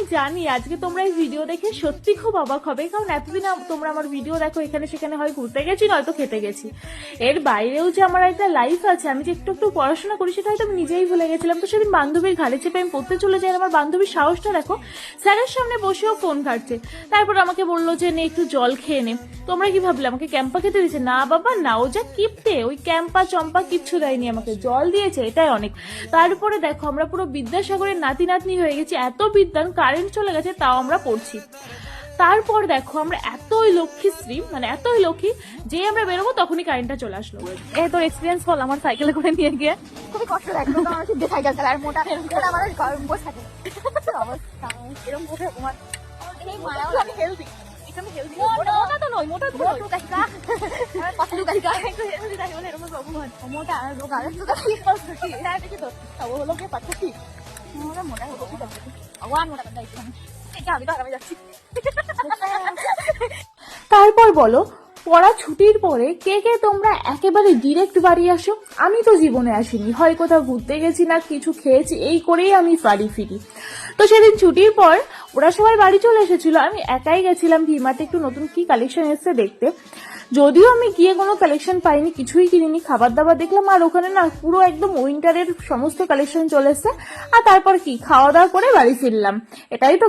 আমি জানি, আজকে তোমরা এই ভিডিও দেখে সত্যি খুব অবাক হবে, কারণ এতদিন তোমরা আমার ভিডিও দেখো, এখানে সেখানে হয় ঘুরতে গেছি, নয়তো খেতে গেছি। এর বাইরেও যে আমার একটা লাইফ আছে, আমি যে একটু একটু পড়াশোনা করি, সেটা হয়তো আমি নিজেই ভুলে গেছিলাম। তো সেদিন বান্ধবীর ঘাড়ে চেপে আমি পড়তে চলে যাই আমার বান্ধবীর সাহসটা দেখো, স্যারের সামনে বসেও ফোন ঘাটছে। তারপর আমাকে বলল যে, নে, একটু জল খেয়ে নে। তোমরা কি ভাবলে, আমাকে ক্যাম্পা খেতে দিয়েছে? না, বাবা না ও যা কিপতে ওই ক্যাম্পা চম্পা কিচ্ছু দেয়নি আমাকে, জল দিয়েছে, এটাই অনেক। তারপরে দেখো, আমরা পুরো বিদ্যাসাগরের নাতি নাতনি হয়ে গেছি, এত বিদ্যান কারেন্ট চলে গেছে তাও আমরা পড়ছি। তারপর দেখো আমরা এতই লক্ষ্মীশ্রী মানে এতই লক্ষ্মী যে আমরা বেরোবো তখনই কারেন্টটা চলে আসলো। এ তোর এক্সপিরিয়েন্স বল আমার সাইকেলে করে নিয়ে গিয়ে। খুবই কষ্ট লাগে নৌকা মানুষ দিয়ে সাইকেল চালায় আর মোটা মোটা মানুষ ঘর বসে থাকে। অবস্থা? এরকম বসে তোমার এই হেলদি মোটা তারপর বলো পড়া ছুটির পরে কে কে তোমরা একেবারে ডিরেক্ট বাড়ি আসো? আমি তো জীবনে আসিনি। হয় কোথাও ঘুরতে গেছি না কিছু খেয়েছি, এই করেই আমি বাড়ি ফিরি। তো সেদিন ছুটির পর ওরা সবাই বাড়ি চলে এসেছিল। আমি একাই গেছিলাম ভিমাতে। একটু নতুন কি কালেকশন এসছে দেখতে। যদিও আমি গিয়ে কোনো কালেকশন পাইনি, কিছুই কিনিনি। খাবার দাবার দেখলাম আর ওখানে না পুরো একদম উইন্টারের সমস্ত কালেকশন চলে এসছে। আর তারপর কি? খাওয়া দাওয়া করে বাড়ি ফিরলাম। এটাই তো